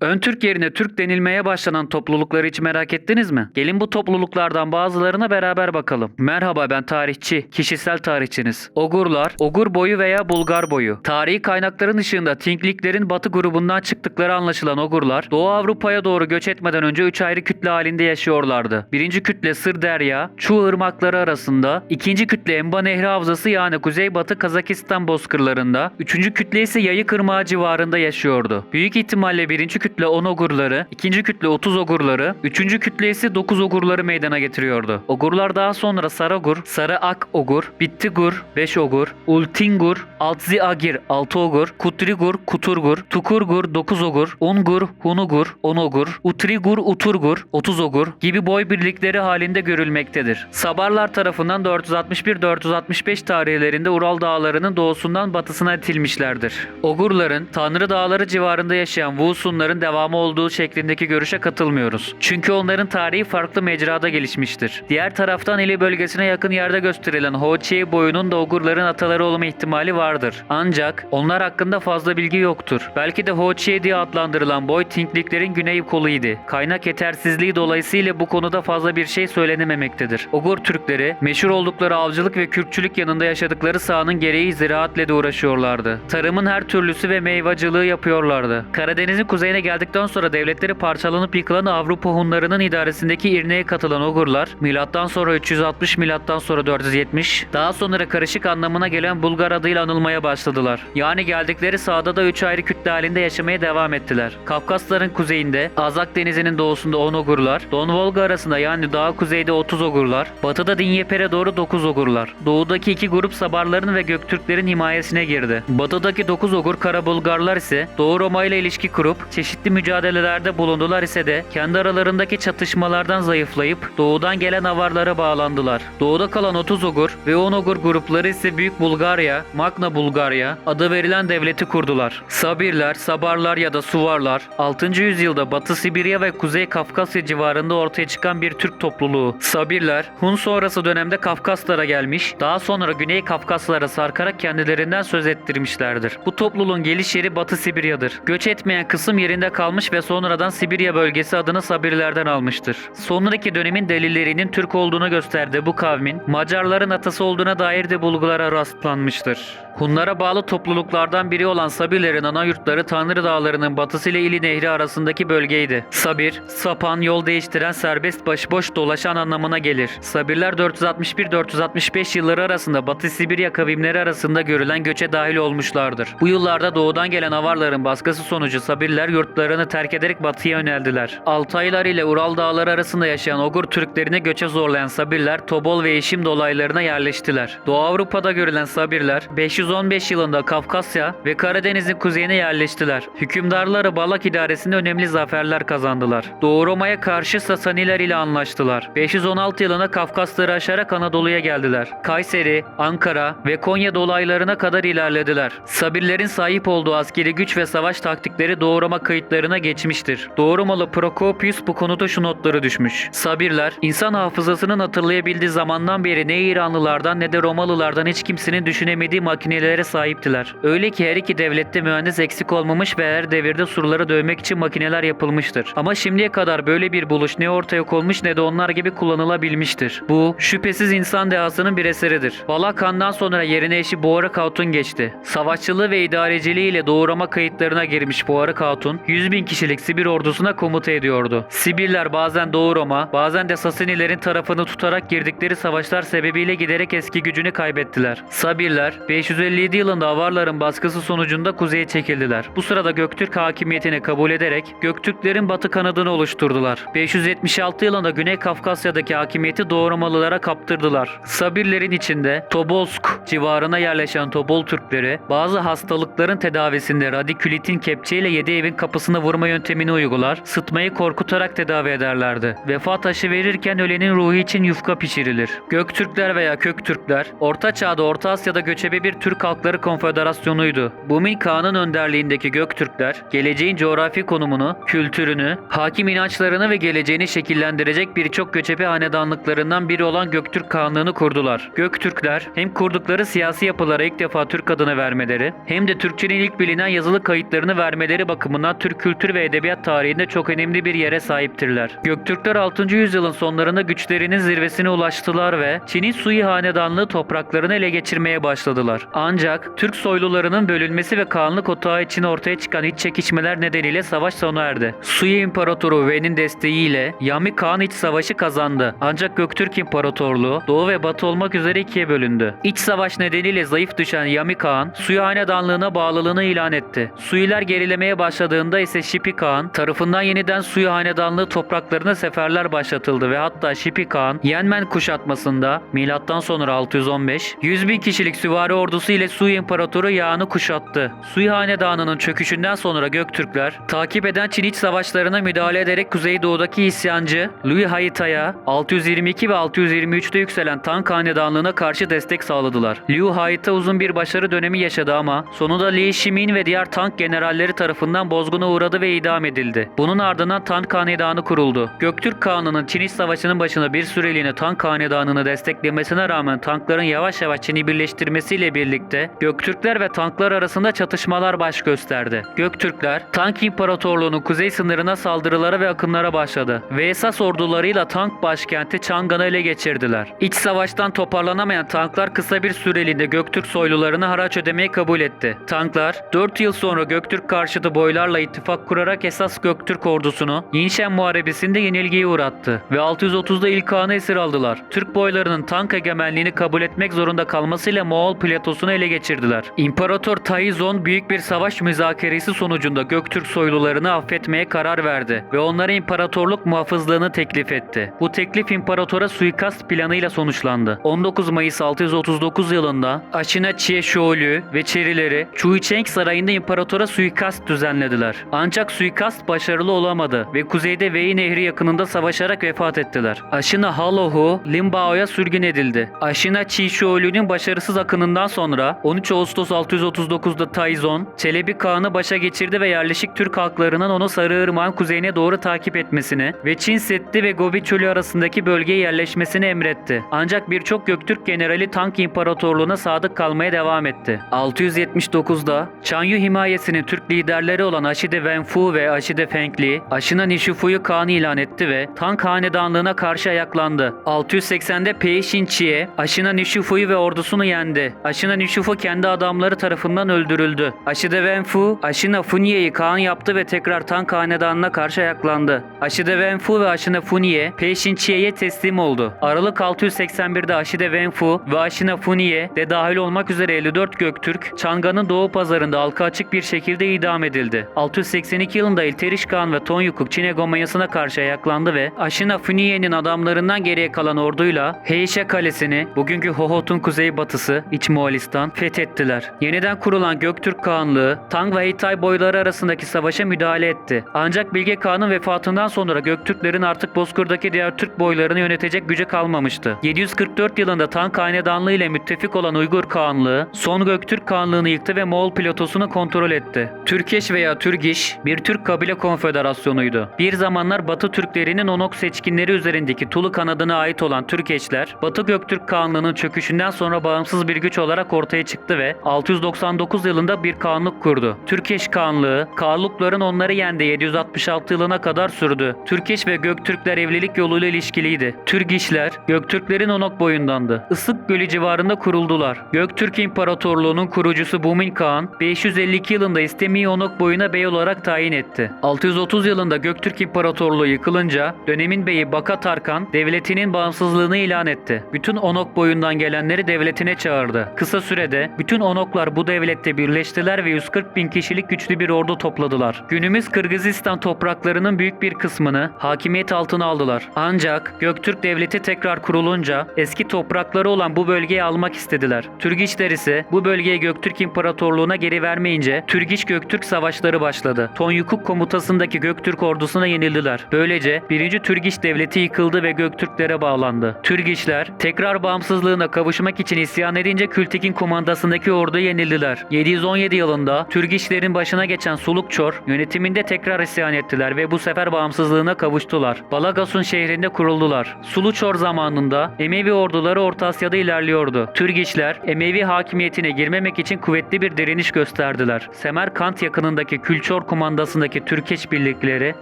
Ön Türk yerine Türk denilmeye başlanan toplulukları hiç merak ettiniz mi? Gelin bu topluluklardan bazılarına beraber bakalım. Merhaba ben tarihçi, kişisel tarihçiniz. Ogurlar, Ogur boyu veya Bulgar boyu. Tarihi kaynakların ışığında Tinkliklerin batı grubundan çıktıkları anlaşılan Ogurlar, Doğu Avrupa'ya doğru göç etmeden önce üç ayrı kütle halinde yaşıyorlardı. Birinci kütle Sır Derya, Çu ırmakları arasında, ikinci kütle Emba Nehri Havzası yani Kuzeybatı Kazakistan bozkırlarında, üçüncü kütle ise Yayık Irmağı civarında yaşıyordu. Büyük ihtimalle birinci kütle 10 ogurları, ikinci kütle 30 ogurları, üçüncü kütle ise 9 ogurları meydana getiriyordu. Ogurlar daha sonra Saragur, Sarı Ak Ogur, Bittigur 5 ogur, Ultingur, Altzi Agir 6 ogur, Kutrigur, Kuturgur, Tukurgur 9 ogur, Ungur, Hunugur 10 ogur, Utrigur, Uturgur 30 ogur gibi boy birlikleri halinde görülmektedir. Sabarlar tarafından 461-465 tarihlerinde Ural Dağları'nın doğusundan batısına itilmişlerdir. Ogurların Tanrı Dağları civarında yaşayan Vusunların devamı olduğu şeklindeki görüşe katılmıyoruz. Çünkü onların tarihi farklı mecrada gelişmiştir. Diğer taraftan ili bölgesine yakın yerde gösterilen Hoçi boyunun da Ogurların ataları olma ihtimali vardır. Ancak onlar hakkında fazla bilgi yoktur. Belki de Hoçi diye adlandırılan boy Tinkliklerin güney koluydu. Kaynak yetersizliği dolayısıyla bu konuda fazla bir şey söylenememektedir. Ogur Türkleri meşhur oldukları avcılık ve kürkçülük yanında yaşadıkları sahanın gereği ziraatle de uğraşıyorlardı. Tarımın her türlüsü ve meyvacılığı yapıyorlardı. Karadeniz'in kuzeyine geldikten sonra devletleri parçalanıp yıkılan Avrupa Hunlarının idaresindeki İrne'ye katılan Ogurlar, milattan sonra 360 milattan sonra 470, daha sonra karışık anlamına gelen Bulgar adıyla anılmaya başladılar. Yani geldikleri sahada da 3 ayrı kütle halinde yaşamaya devam ettiler. Kafkasların kuzeyinde, Azak Denizi'nin doğusunda 10 Ogurlar, Don Volga arasında yani daha kuzeyde 30 Ogurlar, batıda Dinyeper'e doğru 9 Ogurlar. Doğudaki iki grup Sabarların ve Göktürklerin himayesine girdi. Batıdaki 9 Ogur Kara Bulgarlar ise Doğu Roma ile ilişki kurup çeşitli mücadelelerde bulundular ise de kendi aralarındaki çatışmalardan zayıflayıp doğudan gelen avarlara bağlandılar. Doğuda kalan 30 Ogur ve 10 Ogur grupları ise Büyük Bulgarya, Magna Bulgarya adı verilen devleti kurdular. Sabirler, Sabarlar ya da Suvarlar 6. yüzyılda Batı Sibirya ve Kuzey Kafkasya civarında ortaya çıkan bir Türk topluluğu. Sabirler, Hun sonrası dönemde Kafkaslara gelmiş, daha sonra Güney Kafkaslara sarkarak kendilerinden söz ettirmişlerdir. Bu topluluğun geliş yeri Batı Sibirya'dır. Göç etmeyen kısım yerinde kalmış ve sonradan Sibirya bölgesi adını Sabirlerden almıştır. Sonraki dönemin delillerinin Türk olduğunu gösterdiği bu kavmin Macarların atası olduğuna dair de bulgulara rastlanmıştır. Hunlara bağlı topluluklardan biri olan Sabirlerin ana yurtları Tanrı Dağları'nın batısı ile İli Nehri arasındaki bölgeydi. Sabir, sapan, yol değiştiren, serbest başıboş dolaşan anlamına gelir. Sabirler 461-465 yılları arasında Batı Sibirya kavimleri arasında görülen göçe dahil olmuşlardır. Bu yıllarda doğudan gelen avarların baskısı sonucu Sabirler yurtlarını terk ederek batıya yöneldiler. Altaylar ile Ural Dağları arasında yaşayan Ogur Türklerini göçe zorlayan Sabirler Tobol ve Eşim dolaylarına yerleştiler. Doğu Avrupa'da görülen Sabirler 515 yılında Kafkasya ve Karadeniz'in kuzeyine yerleştiler. Hükümdarları Balak idaresinde önemli zaferler kazandılar. Doğu Roma'ya karşı Sasaniler ile anlaştılar. 516 yılında Kafkasları aşarak Anadolu'ya geldiler. Kayseri, Ankara ve Konya dolaylarına kadar ilerlediler. Sabirlerin sahip olduğu askeri güç ve savaş taktikleri Doğu Roma kayıtlarına geçmiştir. Doğu Romalı Prokopius bu konuda şu notları düşmüş. Sabirler, insan hafızasının hatırlayabildiği zamandan beri ne İranlılardan ne de Romalılardan hiç kimsenin düşünemediği makinelere sahiptiler. Öyle ki her iki devlette mühendis eksik olmamış ve her devirde surları dövmek için makineler yapılmıştır. Ama şimdiye kadar böyle bir buluş ne ortaya konmuş ne de onlar gibi kullanılabilmiştir. Bu şüphesiz insan dehasının bir eseridir. Balak Han'dan sonra yerine eşi Boğarık Hatun geçti. Savaşçılığı ve idareciliği ile Doğu Roma kayıtlarına girmiş Boğarık Hatun 100 bin kişilik Sibir ordusuna komuta ediyordu. Sibirler bazen Doğu Roma bazen de Sasanilerin tarafını tutarak girdikleri savaşlar sebebiyle giderek eski gücünü kaybettiler. Sabirler 557 yılında Avarların baskısı sonucunda kuzeye çekildiler. Bu sırada Göktürk hakimiyetini kabul ederek Göktürklerin batı kanadını oluşturdular. 576 yılında Güney Kafkasya'daki hakimiyeti Doğu Romalılara kaptırdılar. Sabirlerin içinde Tobolsk civarına yerleşen Tobol Türkleri bazı hastalıkların tedavisinde radikülitin kepçeyle yedi evin kapısını vurma yöntemini uygular, sıtmayı korkutarak tedavi ederlerdi. Vefa taşı verirken ölenin ruhu için yufka pişirilir. Göktürkler veya Köktürkler, Orta Çağ'da Orta Asya'da göçebe bir Türk Halkları Konfederasyonuydu. Bumin Kağan'ın önderliğindeki Göktürkler, geleceğin coğrafi konumunu, kültürünü, hakim inançlarını ve geleceğini şekillendirecek birçok göçebe hanedanlıklarından biri olan Göktürk Kağanlığını kurdular. Göktürkler hem kurdukları siyasi yapılara ilk defa Türk adını vermeleri, hem de Türkçenin ilk bilinen yazılı kayıtlarını vermeleri bakımından Türk kültür ve edebiyat tarihinde çok önemli bir yere sahiptirler. Göktürkler 6. yüzyılın sonlarında güçlerinin zirvesine ulaştılar ve Çin'in Sui hanedanlığı topraklarını ele geçirmeye başladılar. Ancak Türk soylularının bölünmesi ve Kağanlık otağı için ortaya çıkan iç çekişmeler nedeniyle savaş sona erdi. Sui İmparatoru Wen'in desteğiyle Yami Kağan iç savaşı kazandı. Ancak Göktürk İmparatorluğu Doğu ve Batı olmak üzere ikiye bölündü. İç savaş nedeniyle zayıf düşen Yami Kağan Sui hanedanlığına bağlılığını ilan etti. Suiler gerilemeye başladığında ise Şipi Kağan tarafından yeniden Sui hanedanlığı topraklarına seferler başlatıldı ve hatta Şipi Kağan Yenmen kuşatmasında milattan sonra 615 100 bin kişilik süvari ordusu ile Sui İmparatoru Yağan'ı kuşattı. Sui hanedanının çöküşünden sonra Göktürkler takip eden Çin iç savaşlarına müdahale ederek Kuzeydoğu'daki isyancı Louis Haita'ya 622 ve 623'te yükselen Tang hanedanlığına karşı destek sağladılar. Liu Haita uzun bir başarı dönemi yaşadı ama sonunda Li Shimin ve diğer Tang generalleri tarafından bozguna uğradı ve idam edildi. Bunun ardından Tang hanedanı kuruldu. Göktürk Kağan'ının Çin İç Savaşı'nın başına bir süreliğine Tang hanedanını desteklemesine rağmen Tankların yavaş yavaş Çin'i birleştirmesiyle birlikte Göktürkler ve Tanklar arasında çatışmalar baş gösterdi. Göktürkler Tank İmparatorluğu'nun kuzey sınırına saldırılara ve akınlara başladı ve esas ordularıyla Tank başkenti Chang'an'ı ele geçirdiler. İç savaştan toparlanamayan tanklar kısa bir süreliğine Göktürk soylularına haraç ödemeyi kabul etti. Tanklar 4 yıl sonra Göktürk karşıtı boylarla ittifak kurarak esas Göktürk ordusunu Yinşen Muharebesi'nde yenilgiye uğrattı ve 630'da ilk Kağan'ı esir aldılar. Türk boylarının tank egemenliğini kabul etmek zorunda kalmasıyla Moğol platosunu ele geçirdiler. İmparator Taizong büyük bir savaş müzakeresi sonucunda Göktürk soylularını affetmeye karar verdi ve onlara imparatorluk muhafızlığını teklif etti. Bu teklif imparatora suikast planıyla sonuçlandı. 19 Mayıs 639 yılında Aşina Çieşoğlu ve Çerileri Çuiçeng Sarayı'nda imparatora suikast düzenlediler. Ancak suikast başarılı olamadı ve kuzeyde Wei Nehri yakınında savaşarak vefat ettiler. Aşina Halohu Limbao'ya sürgün edildi. Aşina Çişoğlu'nun başarısız akınından sonra 13 Ağustos 639'da Taizong, Çelebi Kağan'ı başa geçirdi ve yerleşik Türk halklarının onu Sarıırmak'ın kuzeyine doğru takip etmesini ve Çin Seddi ve Gobi Çölü arasındaki bölgeye yerleşmesini emretti. Ancak birçok Göktürk generali Tank İmparatorluğu'na sadık kalmaya devam etti. 679'da Chanyu himayesinin Türk liderleri olan Aşide Wenfu ve Aşide Fengli, Aşina Nishifu'yu Kağan ilan etti ve Tank hanedanlığına karşı ayaklandı. 680'de Pei Shinchi'ye Aşina Nishifu'yu ve ordusunu yendi. Aşina Nishifu kendi adamları tarafından öldürüldü. Aşide Wenfu, Aşina Funye'yi Kağan yaptı ve tekrar Tank hanedanına karşı ayaklandı. Aşide Wenfu ve Aşina Funye Pei Shinchi'ye teslim oldu. Aralık 681'de Aşide Wenfu ve Aşina Funye de dahil olmak üzere 54 Göktürk, Çanga'nın doğu pazarında halka açık bir şekilde idam edildi. 682 yılında İlteriş Kağan ve Tonyukuk Çin egomanyasına karşı ayaklandı ve Aşina Funiye'nin adamlarından geriye kalan orduyla Heişe Kalesi'ni, bugünkü Hohot'un kuzeybatısı, İç Moğolistan fethettiler. Yeniden kurulan Göktürk Kağanlığı, Tang ve Hitay boyları arasındaki savaşa müdahale etti. Ancak Bilge Kağan'ın vefatından sonra Göktürklerin artık Bozkır'daki diğer Türk boylarını yönetecek gücü kalmamıştı. 744 yılında Tang Hanedanlığı ile müttefik olan Uygur Kağanlığı, son Göktürk Kağanlığını yıktı ve Moğol platosunu kontrol etti. Türkeş veya Türgiş, bir Türk kabile konfederasyonuydu. Bir zamanlar Batı Türklerinin Onok seçkinleri üzerindeki Tulu kanadına ait olan Türkeşler, Batı Göktürk Kağanlığı'nın çöküşünden sonra bağımsız bir güç olarak ortaya çıktı ve 699 yılında bir kağanlık kurdu. Türkeş Kağanlığı, Kağlukların onları yendi 766 yılına kadar sürdü. Türkeş ve Göktürkler evlilik yoluyla ilişkiliydi. Türgişler, Göktürklerin Onok boyundandı. Isık Gölü civarında kuruldular. Göktürk İmparatorluğu'nun kurucusu Bumin Kağan, 552 yılında İstemi'yi Onok boyuna bey olarak tayin etti. 630 yılında Göktürk İmparatorluğu yıkılınca dönemin beyi Baka Tarkan devletinin bağımsızlığını ilan etti. Bütün Onok boyundan gelenleri devletine çağırdı. Kısa sürede bütün Onoklar bu devlette birleştiler ve 140 bin kişilik güçlü bir ordu topladılar. Günümüz Kırgızistan topraklarının büyük bir kısmını hakimiyet altına aldılar. Ancak Göktürk devleti tekrar kurulunca eski toprakları olan bu bölgeyi almak istediler. Türgiçler ise bu bölgeyi Göktürk İmparatorluğu'na geri vermeyince Türgiç Göktürk savaşları başladı. Tonyukuk komutasındaki Göktürk ordusuna yenildiler. Böylece 1. Türgiç devleti yıkıldı ve Göktürklere bağlandı. Türgiçler tekrar bağımsızlığına kavuşmak için isyan edince Kültekin komandasındaki orduya yenildiler. 717 yılında Türgiçlerin başına geçen Sulukçor yönetiminde tekrar isyan ettiler ve bu sefer bağımsızlığına kavuştular. Balagasun şehrinde kuruldular. Suluçor zamanında Emevi orduları Orta Asya'da ilerliyordu. Türgiçler Emevi hakimiyetine girmemek için kuvvetli bir direniş gösterdiler. Semerkant yakınındaki Külçor Külçor kumandasındaki Türkeş birlikleri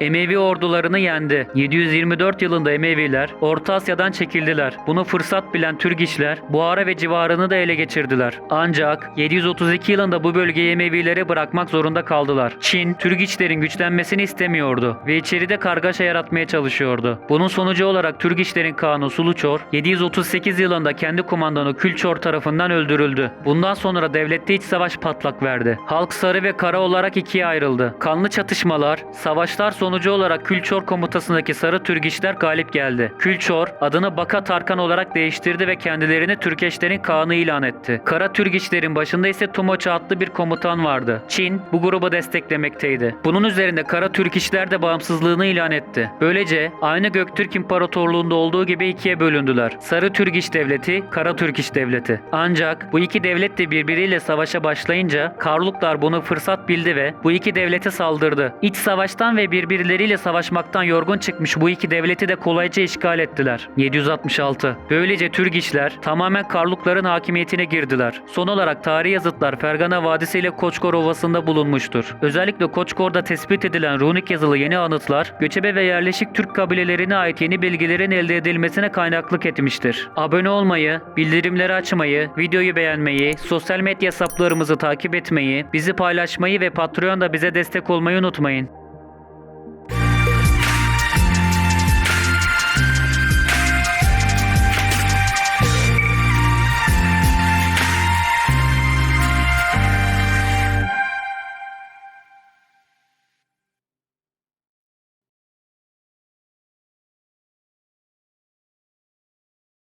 Emevi ordularını yendi. 724 yılında Emeviler Orta Asya'dan çekildiler. Bunu fırsat bilen Türgişler Buhara ve civarını da ele geçirdiler. Ancak 732 yılında bu bölgeyi Emevilere bırakmak zorunda kaldılar. Çin, Türgiçlerin güçlenmesini istemiyordu ve içeride kargaşa yaratmaya çalışıyordu. Bunun sonucu olarak Türgiçlerin Kağanı Suluçor 738 yılında kendi kumandanı Külçor tarafından öldürüldü. Bundan sonra devlette iç savaş patlak verdi. Halk sarı ve kara olarak ikiye ayrıldı. Kanlı çatışmalar, savaşlar sonucu olarak Külçor komutasındaki sarı Türgiçler galip geldi. Külçor adını Baka Tarkan olarak değiştirdi ve kendilerini Türkeşlerin Kağanı ilan etti. Kara Türgiçlerin başında ise Tumoça adlı bir komutan vardı. Çin bu grubu desteklemekteydi. Bunun üzerinde Kara Türkişler de bağımsızlığını ilan etti. Böylece aynı Göktürk İmparatorluğu'nda olduğu gibi ikiye bölündüler. Sarı Türkiş Devleti, Kara Türkiş Devleti. Ancak bu iki devlet de birbiriyle savaşa başlayınca Karluklar bunu fırsat bildi ve bu iki devlete saldırdı. İç savaştan ve birbirleriyle savaşmaktan yorgun çıkmış bu iki devleti de kolayca işgal ettiler. 766. Böylece Türgişler tamamen Karlukların hakimiyetine girdiler. Son olarak tarih yazıtlar Fergana Vadisi ile Koçkor Ovası'nda bulunmuştur. Özellikle Koçkor'da tespit edilen runik yazılı yeni anıtlar, göçebe ve yerleşik Türk kabilelerine ait yeni bilgilerin elde edilmesine kaynaklık etmiştir. Abone olmayı, bildirimleri açmayı, videoyu beğenmeyi, sosyal medya hesaplarımızı takip etmeyi, bizi paylaşmayı ve Patreon'da bize destek olmayı unutmayın.